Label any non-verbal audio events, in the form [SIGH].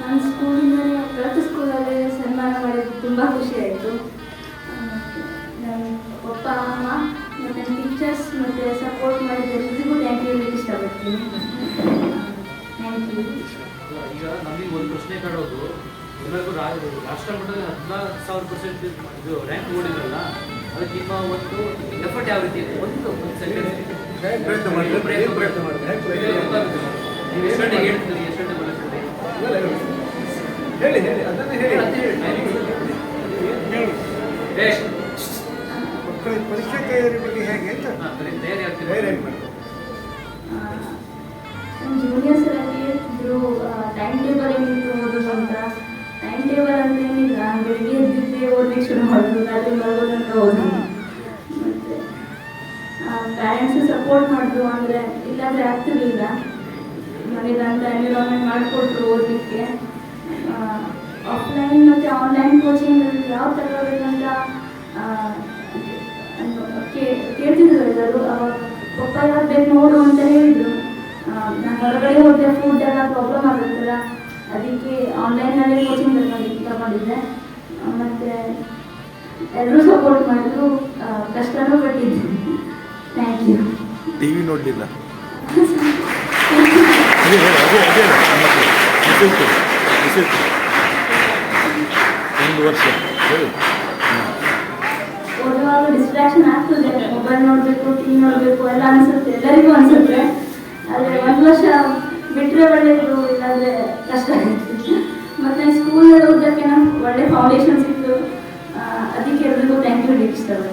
ನನ್ನ ಸ್ಕೂಲಿಂದಲೇ ಪ್ರತಿ ಸ್ಕೂಲಲ್ಲಿ ಸನ್ಮಾನ ಮಾಡಿದ್ದು ತುಂಬ ಖುಷಿ ಆಯಿತು. ನನ್ನ ಅಪ್ಪ ಅಮ್ಮ ಮತ್ತು ನನ್ನ ಟೀಚರ್ಸ್ ಮತ್ತು ಸಪೋರ್ಟ್ ಮಾಡಿದ ಎಲ್ಲರಿಗೂ ಥ್ಯಾಂಕ್ ಯು ಹೇಳಲಿಕ್ಕೆ ಇಷ್ಟಪಡ್ತೀನಿ. ಥ್ಯಾಂಕ್ ಯು ಈಗ ನಮಗೆ ಒಂದು ಪ್ರಶ್ನೆ ಕೇಳೋದು. ಎಲ್ಲರಿಗೂ ರಾಷ್ಟ್ರ ಮಟ್ಟದಲ್ಲಿ ಹದಿನಾಲ್ಕು ಸಾವಿರ ಪರ್ಸೆಂಟ್ ಇದು ರ್ಯಾಂಕ್ ಓಡಿದ್ರಲ್ಲ ಅದಕ್ಕೆ ನಿಮ್ಮ ಒಂದು ಎಫರ್ಟ್ ಯಾವ ರೀತಿ ಇದೆ? ಒಂದು ಒಂದು ಸೆಕೆಂಡ್ ಪ್ರಯತ್ನ ಏನು ಪ್ರಯತ್ನ ಹೇಳ್ತೀರಿ ಮಲಗ್ತೀರಿ? ಹೇಳಿ ಹೇಳಿ ಅದನ್ನೇ ಹೇಳಿ. ಅಂತ ಹೇಳಿ. ಏ, ಮಕ್ಕಳ ಪರೀಕ್ಷೆ ತಯಾರಿ ಬಗ್ಗೆ ಹೇಗೆ ಅಂತ? ತಯಾರಿ ಹೇಗೆ ಜೂನಿಯರ್ಸ್ ಹೇಳ್ತಿದ್ರು ಟೈಮ್ ಟೇಬಲ್ ಏನಿತ್ತು ಓದೋದು ಅಂತ ಟೈಮ್ ಟೇಬಲ್ ಅಂತ ಏನಿಲ್ಲ ಬೆಳಿಗ್ಗೆ ಎದ್ದಿದ್ದೆ ಓದಲಿಕ್ಕೆ ಶುರು ಮಾಡೋದು ರಾತ್ರಿ ಮಲಗೋದಂತ ಓದೋದು ಮತ್ತು ಪ್ಯಾರೆಂಟ್ಸು ಸಪೋರ್ಟ್ ಮಾಡಿದ್ರು ಅಂದರೆ ಇಲ್ಲಾಂದರೆ ಆಗ್ತಿರ್ಲಿಲ್ಲ. ಮನೇದಂತ ಎನ್ವಿರಾನ್ಮೆಂಟ್ ಮಾಡಿಕೊಟ್ರು ಓದಲಿಕ್ಕೆ. ಆಫ್ಲೈನ್ ಮತ್ತು ಆನ್ಲೈನ್ ಕೋಚಿಂಗ್ ಯಾವ ಥರ ಇರಬೇಕಂತ ಕೇಳ್ತಿದ್ರು ಎಲ್ಲರೂ. ಅವಾಗ ಪಪ್ಪ ಯಾವ್ದು ಬೇಕು ನೋಡು ಅಂತ ಹೇಳಿದರು. ನಾನು ಹೊರಗಡೆ ಹೋದರೆ ಫುಡ್ ಎಲ್ಲ ಪ್ರಾಬ್ಲಮ್ ಆಗುತ್ತಲ್ಲ ಅದಕ್ಕೆ ಆನ್ಲೈನಲ್ಲಿ ಕೋಚಿಂಗ್ ತಗೊಂಡಿದ್ದೆ. ಮತ್ತು ಎಲ್ಲರೂ ಸಪೋರ್ಟ್ ಮಾಡಿದ್ರು. ಕಷ್ಟನೂ ಪಟ್ಟಿದ್ದೀನಿ ಥ್ಯಾಂಕ್ ಯು ಟಿ ವಿ ನೋಡಲಿಲ್ಲ. ಅದೇ [LAUGHS] ಹೇಳು ಅದೇ ಅದೇ. ಒಂದು ವರ್ಷ. ಸರಿ. ಓದುವಾಗ ಡಿಸ್ಟ್ರಾಕ್ಷನ್ ಆಗ್ತದೆ ಮೊಬೈಲ್ ನೋಡಬೇಕು ಟಿವಿ ನೋಡಬೇಕು, ಎಲ್ಲ ಅನ್ಸುತ್ತೆ, ಎಲ್ಲರಿಗೂ ಅನ್ಸುತ್ತೆ. ಆದರೆ ಒಂದು ವರ್ಷ ಬಿಟ್ಟರೆ ಒಳ್ಳೆಯದು ಇಲ್ಲಾಂದ್ರೆ ಕಷ್ಟ ಆಗುತ್ತೆ. ಮತ್ತೆ ಸ್ಕೂಲ್ ಓದೋಕ್ಕೆ ನಮ್ಗೆ ಒಳ್ಳೆ ಫೌಂಡೇಶನ್ ಸಿಕ್ತು. ಅದಕ್ಕೆ ಎಲ್ಲರಿಗೂ ಥ್ಯಾಂಕ್ ಯು ಟೀಚರ್